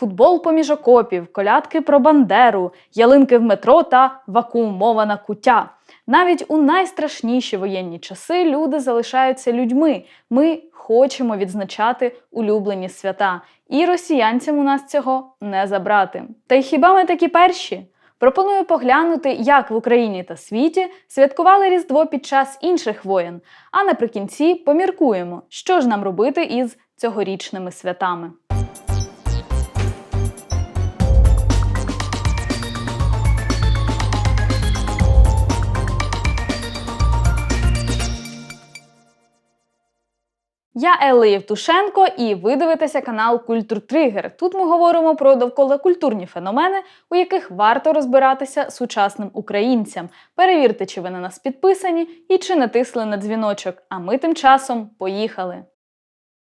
Футбол поміж окопів, колядки про бандеру, ялинки в метро та вакуумована куття. Навіть у найстрашніші воєнні часи люди залишаються людьми. Ми хочемо відзначати улюблені свята, і росіянцям у нас цього не забрати. Та й хіба ми такі перші? Пропоную поглянути, як в Україні та світі святкували Різдво під час інших воєн. А наприкінці поміркуємо, що ж нам робити із цьогорічними святами. Я Елла Євтушенко, і ви дивитеся канал Культур Тригер. Тут ми говоримо про довколокультурні феномени, у яких варто розбиратися сучасним українцям. Перевірте, чи ви на нас підписані і чи натисли на дзвіночок. А ми тим часом поїхали.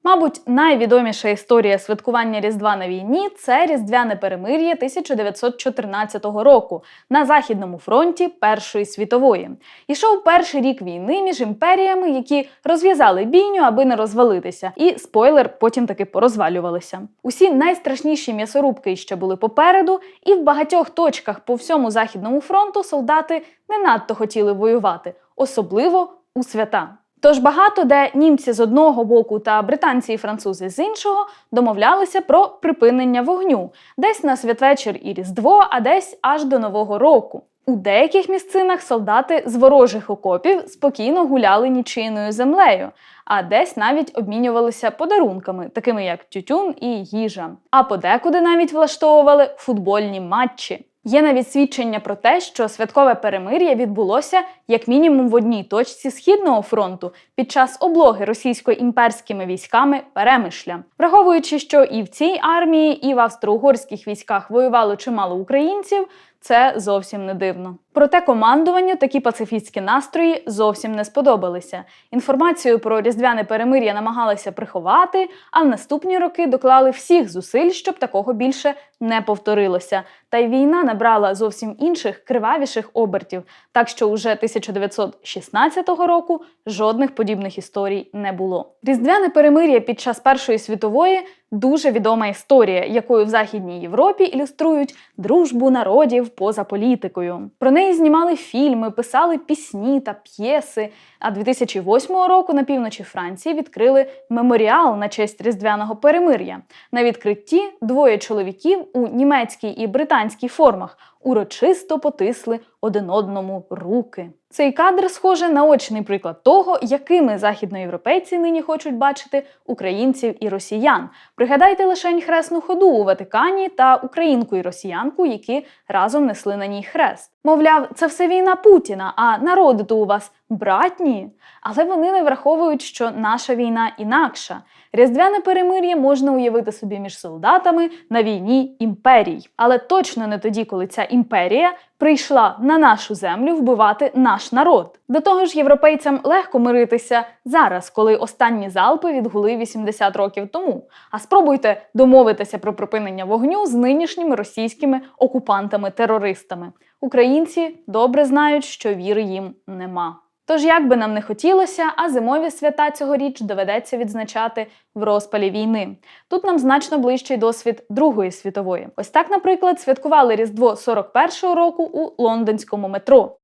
Мабуть, найвідоміша історія святкування Різдва на війні це Різдвяне перемир'я 1914 року на Західному фронті Першої світової. Ішов перший рік війни між імперіями, які розв'язали бійню, аби не розвалитися. І спойлер, потім таки порозвалювалися. Усі найстрашніші м'ясорубки ще були попереду, і в багатьох точках по всьому західному фронту солдати не надто хотіли воювати, особливо у свята. Тож багато де німці з одного боку та британці і французи з іншого домовлялися про припинення вогню, десь на святвечір і Різдво, а десь аж до Нового року. У деяких місцинах солдати з ворожих окопів спокійно гуляли нічийною землею, а десь навіть обмінювалися подарунками, такими як тютюн і їжа. А подекуди навіть влаштовували футбольні матчі. Є навіть свідчення про те, що святкове перемир'я відбулося як мінімум в одній точці східного фронту під час облоги російсько-імперськими військами Перемишля, враховуючи, що і в цій армії, і в австро-угорських військах воювало чимало українців. Це зовсім не дивно. Проте командуванню такі пацифістські настрої зовсім не сподобалися. Інформацію про різдвяне перемир'я намагалися приховати, а в наступні роки доклали всіх зусиль, щоб такого більше не повторилося. Та й війна набрала зовсім інших кривавіших обертів, так що уже 1916 року жодних подібних історій не було. Різдвяне перемир'я під час Першої світової дуже відома історія, якою в Західній Європі ілюструють дружбу народів поза політикою. Про неї знімали фільми, писали пісні та п'єси. А 2008 року на півночі Франції відкрили меморіал на честь різдвяного перемир'я. На відкритті двоє чоловіків у німецькій і британській формах урочисто потисли один одному руки. Цей кадр схоже на очний приклад того, якими західноєвропейці нині хочуть бачити українців і росіян. Пригадайте лишень хресну ходу у Ватикані та українку і росіянку, які разом несли на ній хрест. Мовляв, це все війна Путіна, а народи то у вас братні. Але вони не враховують, що наша війна інакша. Різдвяне перемир'я можна уявити собі між солдатами на війні імперій, але точно не тоді, коли ця імперія прийшла на нашу землю вбивати наш народ. До того ж, європейцям легко миритися зараз, коли останні залпи відгули 80 років тому. А спробуйте домовитися про припинення вогню з нинішніми російськими окупантами-терористами. Українці добре знають, що віри їм нема. Тож, як би нам не хотілося, а зимові свята цьогоріч доведеться відзначати в розпалі війни. Тут нам значно ближчий досвід Другої світової. Ось так, наприклад, святкували Різдво 41-го року у лондонському метро.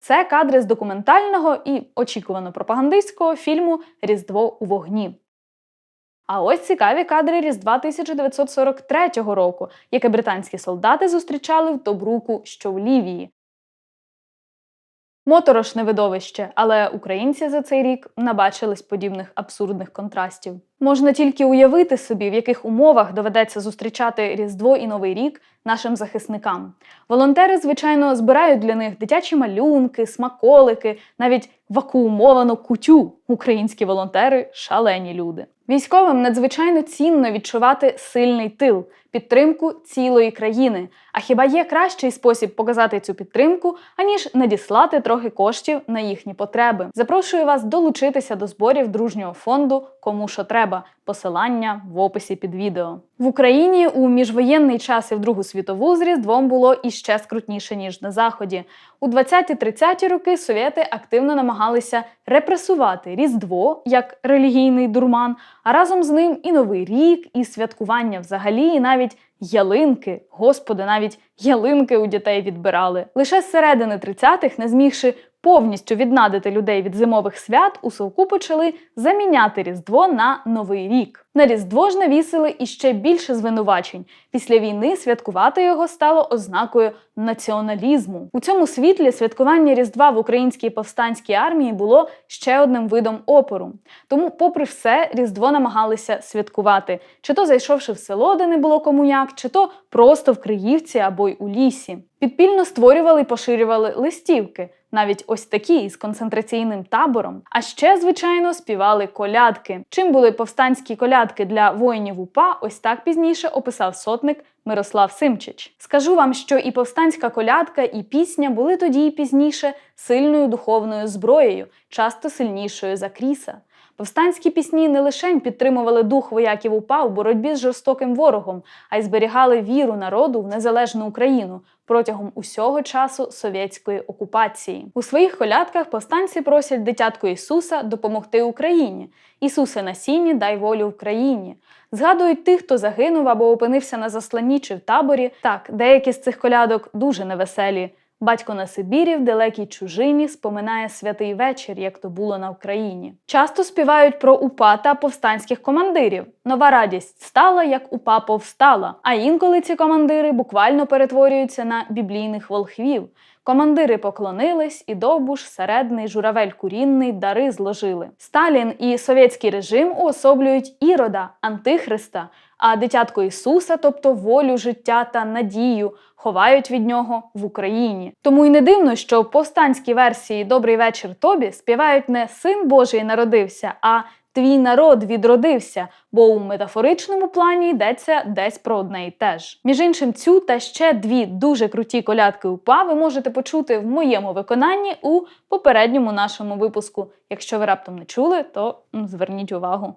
Це кадри з документального і очікувано пропагандистського фільму Різдво у вогні. А ось цікаві кадри Різдва 1943 року, яке британські солдати зустрічали в Тобруку, що в Лівії. Моторошне видовище, але українці за цей рік набачились подібних абсурдних контрастів. Можна тільки уявити собі, в яких умовах доведеться зустрічати Різдво і Новий рік нашим захисникам. Волонтери, звичайно, збирають для них дитячі малюнки, смаколики, навіть вакуумовану кутю. Українські волонтери шалені люди. Військовим надзвичайно цінно відчувати сильний тил, підтримку цілої країни. А хіба є кращий спосіб показати цю підтримку, аніж надіслати трохи коштів на їхні потреби? Запрошую вас долучитися до зборів дружнього фонду Кому що треба. Посилання в описі під відео в Україні у міжвоєнний час і в Другу світову світову з Різдвом було іще скрутніше, ніж на Заході. У 20-30 роки совєти активно намагалися репресувати Різдво як релігійний дурман, а разом з ним і Новий рік, і святкування взагалі, і навіть ялинки. Господи, навіть ялинки у дітей відбирали. Лише з середини 30-х, не змігши повністю віднадити людей від зимових свят, у совку почали заміняти Різдво на Новий рік. На Різдво ж навісили іще більше звинувачень. Після війни святкувати його стало ознакою націоналізму. У цьому світлі святкування Різдва в українській повстанській армії було ще одним видом опору. Тому, попри все, Різдво намагалися святкувати, чи то зайшовши в село, де не було кому як, чи то просто в Криївці або й у лісі. Підпільно створювали і поширювали листівки, навіть ось такі із концентраційним табором. А ще, звичайно, співали колядки. Чим були повстанські колядки для воїнів УПА, ось так пізніше описав сотник Мирослав Симчич. Скажу вам, що і повстанська колядка, і пісня були тоді і пізніше сильною духовною зброєю, часто сильнішою за кріса. Повстанські пісні не лише підтримували дух вояків УПА у боротьбі з жорстоким ворогом, а й зберігали віру народу в незалежну Україну протягом усього часу совєтської окупації. У своїх колядках повстанці просять дитятку Ісуса допомогти Україні. Ісусе на сіні, дай волю Україні. Згадують тих, хто загинув або опинився на засланні чи в таборі. Так, деякі з цих колядок дуже невеселі. Батько на Сибірі в далекій чужині споминає святий вечір, як то було на Україні. Часто співають про упа та повстанських командирів. Нова радість стала, як упа повстала. А інколи ці командири буквально перетворюються на біблійних волхвів. Командири поклонились, і довбуш, середний, журавель курінний дари зложили. Сталін і совєтський режим уособлюють ірода, антихриста, а дитятко Ісуса, тобто волю, життя та надію, ховають від нього в Україні. Тому й не дивно, що в повстанській версії Добрий вечір тобі співають не Син Божий народився, а Твій народ відродився, бо у метафоричному плані йдеться десь про одне і те ж. Між іншим, цю та ще дві дуже круті колядки УПА ви можете почути в моєму виконанні у попередньому нашому випуску. Якщо ви раптом не чули, то зверніть увагу.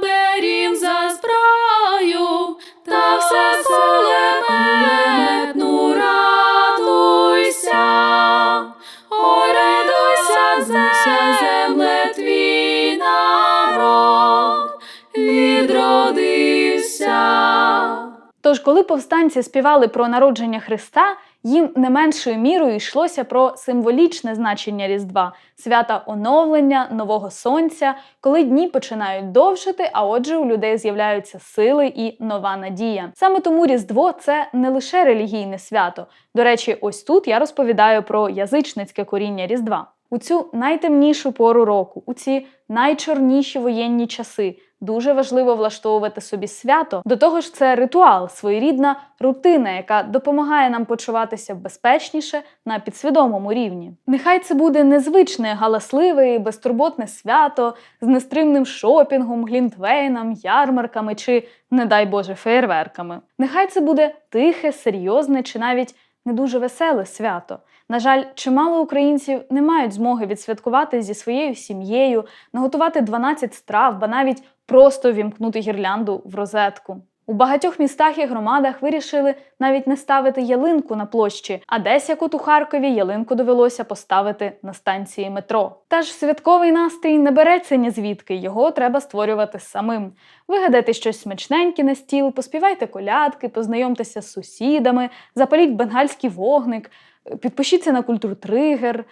Берім за зброю, та все кулеметну радуйся, ой, радуйся, земле, твій народ відродився. Тож, коли повстанці співали про народження Христа, їм не меншою мірою йшлося про символічне значення Різдва, свята оновлення, нового сонця, коли дні починають довшити, а отже, у людей з'являються сили і нова надія. Саме тому Різдво це не лише релігійне свято. До речі, ось тут я розповідаю про язичницьке коріння Різдва. У цю найтемнішу пору року, у ці найчорніші воєнні часи, дуже важливо влаштовувати собі свято. До того ж, це ритуал, своєрідна рутина, яка допомагає нам почуватися безпечніше на підсвідомому рівні. Нехай це буде незвичне, галасливе і безтурботне свято з нестримним шопінгом, глінтвейном, ярмарками чи, не дай Боже, феєрверками. Нехай це буде тихе, серйозне чи навіть не дуже веселе свято. На жаль, чимало українців не мають змоги відсвяткувати зі своєю сім'єю, наготувати 12 страв, ба навіть просто вімкнути гірлянду в розетку. У багатьох містах і громадах вирішили навіть не ставити ялинку на площі, а десь, як от у Харкові, ялинку довелося поставити на станції метро. Та ж святковий настрій не береться ні звідки, його треба створювати самим. Вигадайте щось смачненьке на стіл, поспівайте колядки, познайомтеся з сусідами, запаліть бенгальський вогник, підпишіться на культуру тригер.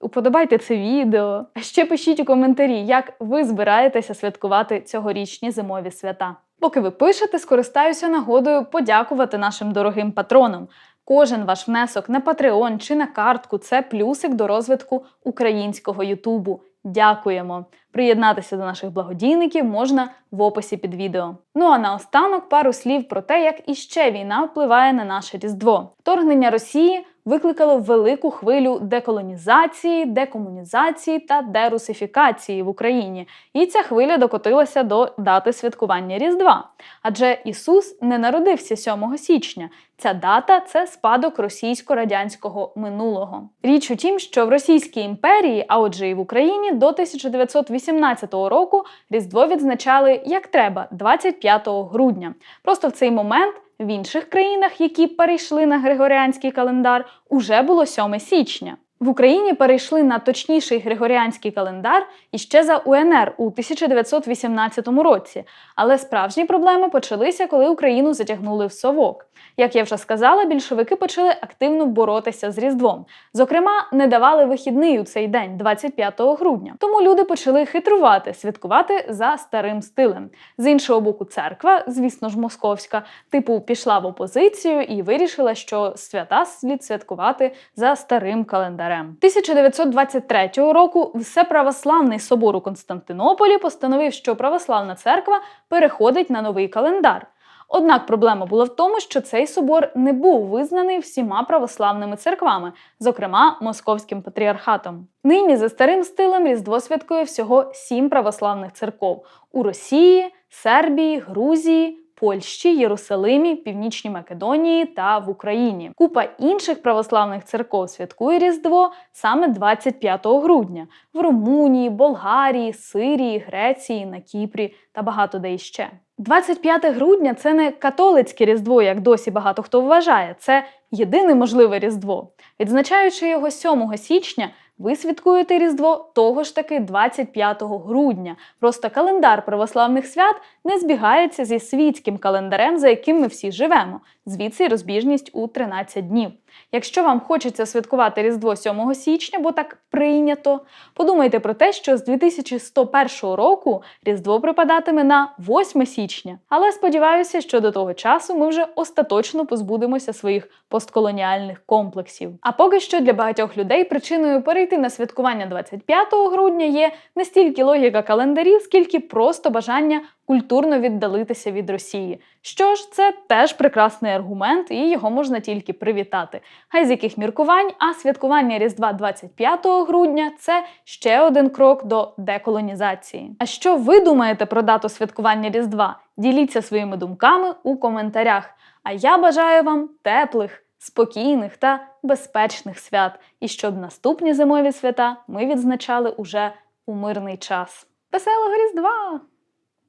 Уподобайте це відео. А ще пишіть у коментарі, як ви збираєтеся святкувати цьогорічні зимові свята. Поки ви пишете, скористаюся нагодою подякувати нашим дорогим патронам. Кожен ваш внесок на Patreon чи на картку це плюсик до розвитку українського Ютубу. Дякуємо! Приєднатися до наших благодійників можна в описі під відео. Ну а наостанок пару слів про те, як іще війна впливає на наше Різдво. Вторгнення Росії викликало велику хвилю деколонізації, декомунізації та дерусифікації в Україні. І ця хвиля докотилася до дати святкування Різдва. Адже Ісус не народився 7 січня. Ця дата це спадок російсько-радянського минулого. Річ у тім, що в Російській імперії, а отже і в Україні, до 1918 року Різдво відзначали як треба 25 грудня. Просто в цей момент В інших країнах, які перейшли на григоріанський календар, уже було 7 січня. В Україні перейшли на точніший григоріанський календар іще за УНР у 1918 році, але справжні проблеми почалися, коли Україну затягнули в совок. Як я вже сказала, більшовики почали активно боротися з Різдвом. Зокрема, не давали вихідний у цей день, 25 грудня. Тому люди почали хитрувати, святкувати за старим стилем. З іншого боку, церква, звісно ж, московська, типу пішла в опозицію і вирішила, що свята слід святкувати за старим календарем. 1923 року Всеправославний собор у Константинополі постановив, що православна церква переходить на новий календар. Однак проблема була в тому, що цей собор не був визнаний всіма православними церквами, зокрема московським патріархатом. Нині за старим стилем Різдво святкує всього сім православних церков у Росії, Сербії, Грузії. Польщі, Єрусалимі, Північній Македонії та в Україні. Купа інших православних церков святкує Різдво саме 25 грудня в Румунії, Болгарії, Сирії, Греції, на Кіпрі та багато де іще. 25 грудня це не католицьке Різдво, як досі багато хто вважає. Це єдине можливе Різдво. Відзначаючи його 7 січня, ви святкуєте Різдво того ж таки 25 грудня. Просто календар православних свят не збігається зі світським календарем, за яким ми всі живемо. Звідси розбіжність у 13 днів. Якщо вам хочеться святкувати Різдво 7 січня, бо так прийнято, подумайте про те, що з 2101 року Різдво припадатиме на 8 січня. Але сподіваюся, що до того часу ми вже остаточно позбудемося своїх постколоніальних комплексів. А поки що для багатьох людей причиною перейти на святкування 25 грудня є не стільки логіка календарів, скільки просто бажання культурно віддалитися від Росії. Що ж, це теж прекрасний аргумент, і його можна тільки привітати. Хай з яких міркувань, а святкування Різдва 25 грудня це ще один крок до деколонізації. А що ви думаєте про дату святкування Різдва? Діліться своїми думками у коментарях. А я бажаю вам теплих, спокійних та безпечних свят, і щоб наступні зимові свята ми відзначали уже у мирний час. Веселого Різдва!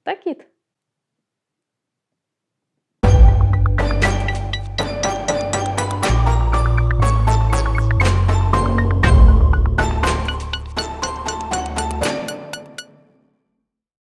Та кіт!